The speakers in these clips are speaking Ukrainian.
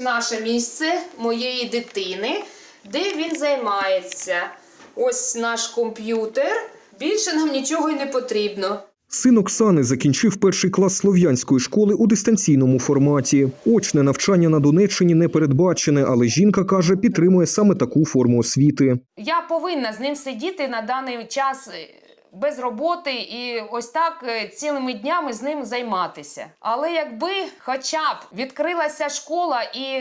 Наше місце моєї дитини, де він займається. Ось наш комп'ютер. Більше нам нічого й не потрібно. Син Оксани закінчив перший клас слов'янської школи у дистанційному форматі. Очне навчання на Донеччині не передбачене, але жінка каже, підтримує саме таку форму освіти. Я повинна з ним сидіти на даний час без роботи і ось так е, цілими днями з ним займатися. Але якби хоча б відкрилася школа і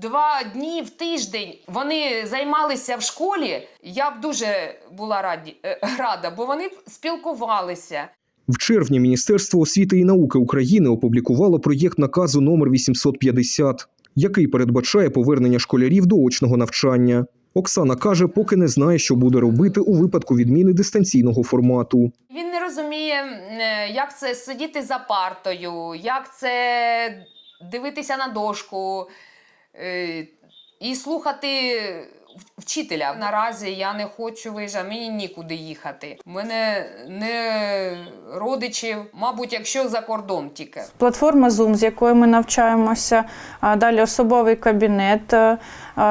два дні в тиждень вони займалися в школі, я б дуже була раді, е, рада, бо вони б спілкувалися. В червні Міністерство освіти і науки України опублікувало проєкт наказу номер 850, який передбачає повернення школярів до очного навчання. Оксана каже, поки не знає, що буде робити у випадку відміни дистанційного формату. Він не розуміє, е, як це сидіти за партою, як це дивитися на дошку е, і слухати вчителя. Наразі я не хочу виїжджати, мені нікуди їхати. У мене не родичів, мабуть, якщо за кордон тільки. Платформа Zoom, з якою ми навчаємося. Далі особовий кабінет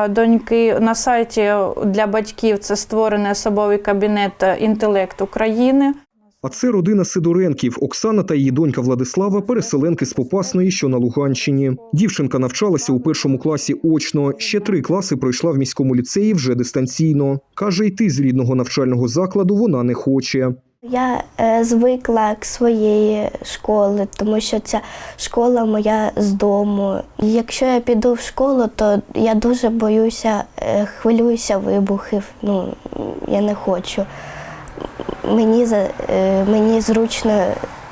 доньки. На сайті для батьків це створений особовий кабінет інтелект України. А це родина Сидоренків. Оксана та її донька Владислава переселенки з Попасної, що на Луганщині. Дівчинка навчалася у першому класі очно. Ще три класи пройшла в міському ліцеї вже дистанційно. Каже, йти з рідного навчального закладу вона не хоче. Я е, звикла к своєї школи, тому що ця школа моя з дому. Якщо я піду в школу, то я дуже боюся, е, хвилююся вибухів. Ну, я не хочу. Мені, е, мені зручно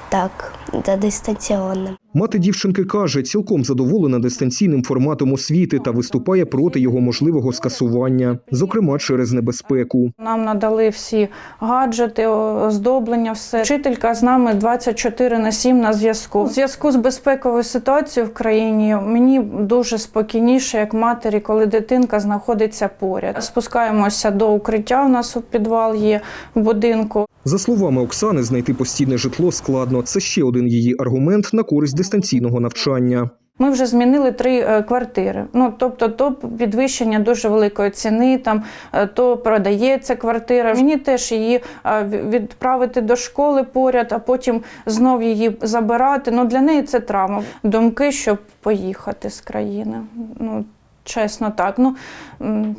так, за дистанційним. Мати дівчинки каже, цілком задоволена дистанційним форматом освіти та виступає проти його можливого скасування, зокрема через небезпеку. Нам надали всі гаджети, оздоблення, все. Вчителька з нами 24 на 7 на зв'язку. У зв'язку з безпековою ситуацією в країні мені дуже спокійніше, як матері, коли дитинка знаходиться поряд. Спускаємося до укриття. У нас у підвал є в будинку. За словами Оксани, знайти постійне житло складно. Це ще один її аргумент на користь дистанційного навчання. Ми вже змінили три е, квартири. Ну тобто, то підвищення дуже великої ціни, там е, то продається квартира. Мені теж її е, відправити до школи поряд, а потім знов її забирати. Ну для неї це травма. Думки, щоб поїхати з країни. Ну чесно так. Ну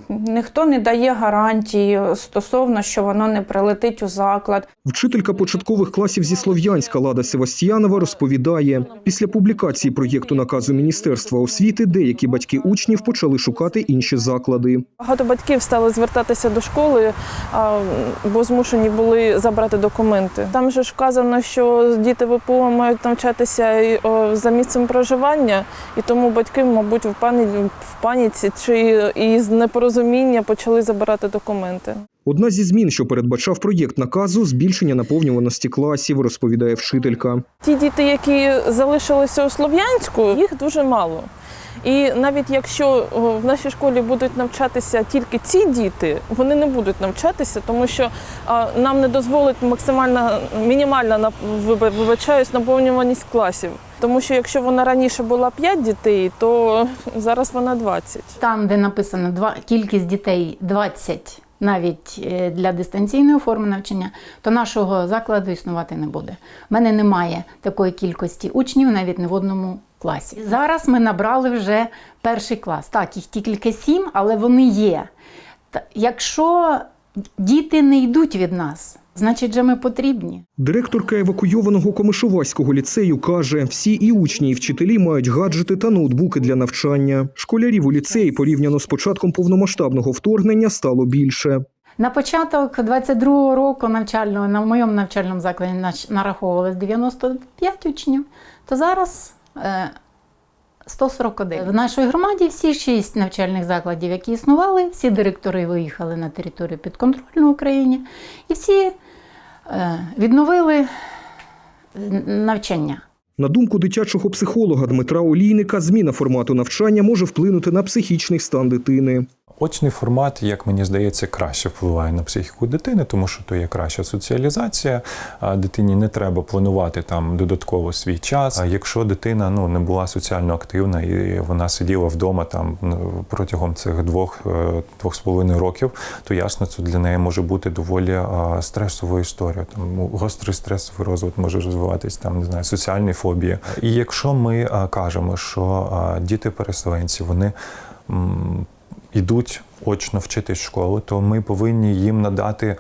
ніхто не дає гарантії стосовно, що воно не прилетить у заклад. Вчителька початкових класів зі Слов'янська Лада Севастіянова розповідає, після публікації проєкту наказу Міністерства освіти деякі батьки учнів почали шукати інші заклади. Багато батьків стали звертатися до школи, бо змушені були забрати документи. Там же ж вказано, що діти ВПО мають навчатися і, за місцем проживання, і тому батьки, мабуть, в паніці, в паніці чи із непорозуміння почали забирати документи. Одна зі змін, що передбачав проєкт наказу, збільшення наповнюваності класів, розповідає вчителька. Ті діти, які залишилися у Слов'янську, їх дуже мало. І навіть якщо в нашій школі будуть навчатися тільки ці діти, вони не будуть навчатися, тому що нам не дозволить максимальна мінімальна вибачаюсь наповнюваність класів. Тому що якщо вона раніше була 5 дітей, то зараз вона 20. Там, де написано два, кількість дітей 20 навіть е, для дистанційної форми навчання, то нашого закладу існувати не буде. У мене немає такої кількості учнів навіть не в одному класі. Зараз ми набрали вже перший клас. Так, їх тільки сім, але вони є. Якщо діти не йдуть від нас, значить же ми потрібні. Директорка евакуйованого Комишоваського ліцею каже, всі і учні, і вчителі мають гаджети та ноутбуки для навчання. Школярів у ліцеї порівняно з початком повномасштабного вторгнення стало більше. На початок 22-го року навчального на моєму навчальному закладі нараховувалось 95 учнів, то зараз е, 141. В нашій громаді всі шість навчальних закладів, які існували, всі директори виїхали на територію підконтрольну Україні і всі е, відновили е, навчання. На думку дитячого психолога Дмитра Олійника, зміна формату навчання може вплинути на психічний стан дитини. Очний формат, як мені здається, краще впливає на психіку дитини, тому що то є краща соціалізація. Дитині не треба планувати там додатково свій час. А якщо дитина ну не була соціально активна і вона сиділа вдома там протягом цих двох е, двох з половиною років, то ясно, це для неї може бути доволі стресовою історією. Там ну, гострий стресовий розвиток може розвиватись, там не знаю, соціальні фобії. І якщо ми кажемо, що діти переселенці вони йдуть очно вчитись в школу, то ми повинні їм надати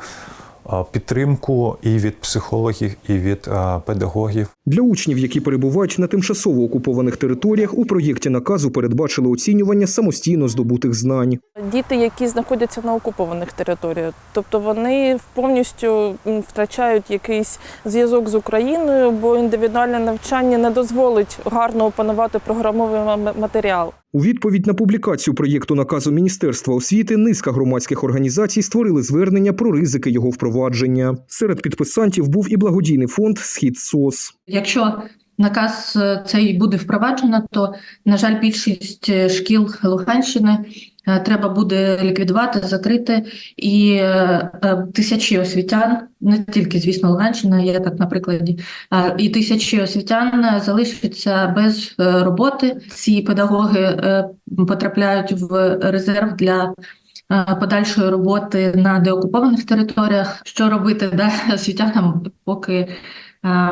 підтримку і від психологів, і від а, педагогів. Для учнів, які перебувають на тимчасово окупованих територіях, у проєкті наказу передбачили оцінювання самостійно здобутих знань. Діти, які знаходяться на окупованих територіях, тобто вони повністю втрачають якийсь зв'язок з Україною, бо індивідуальне навчання не дозволить гарно опанувати програмовий матеріал. У відповідь на публікацію проєкту наказу Міністерства освіти низка громадських організацій створили звернення про ризики його впровадження. Серед підписантів був і благодійний фонд Схід СОС. Якщо наказ е, цей буде впроваджено, то на жаль, більшість е, шкіл Луганщини треба буде ліквідувати, закрити, і е, е, тисячі освітян, не тільки звісно Луганщина, є так на прикладі, і тисячі освітян е, залишаться без е, роботи. Ці педагоги е, потрапляють в резерв для. е, Подальшої роботи на деокупованих територіях, що робити да, освітянам, поки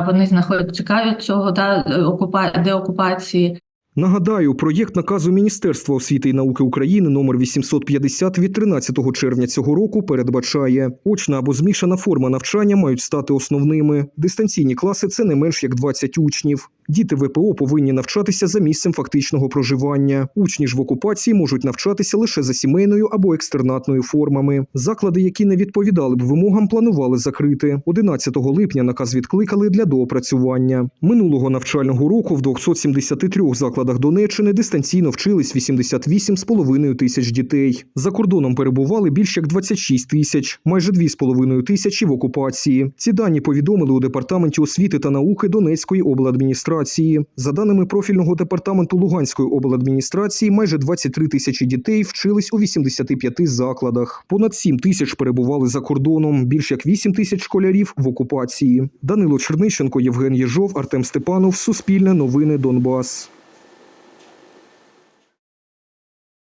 Вони знаходять, чекають цього да, окупа, деокупації. Нагадаю, проєкт наказу Міністерства освіти і науки України номер 850 від 13 червня цього року передбачає очна або змішана форма навчання мають стати основними. Дистанційні класи це не менш як 20 учнів. Діти ВПО повинні навчатися за місцем фактичного проживання. Учні ж в окупації можуть навчатися лише за сімейною або екстернатною формами. Заклади, які не відповідали б вимогам, планували закрити. 11 липня наказ відкликали для доопрацювання. Минулого навчального року в 273 закладах Донеччини дистанційно вчились 88,5 тисяч дітей. За кордоном перебували більш як 26 тисяч, майже 2,5 тисячі в окупації. Ці дані повідомили у департаменті освіти та науки Донецької обладміністрації. За даними профільного департаменту Луганської обладміністрації, майже 23 тисячі дітей вчились у 85 закладах. Понад 7 тисяч перебували за кордоном, більш як 8 тисяч школярів в окупації. Данило Чернищенко, Євген Єжов, Артем Степанов, Суспільне новини Донбас.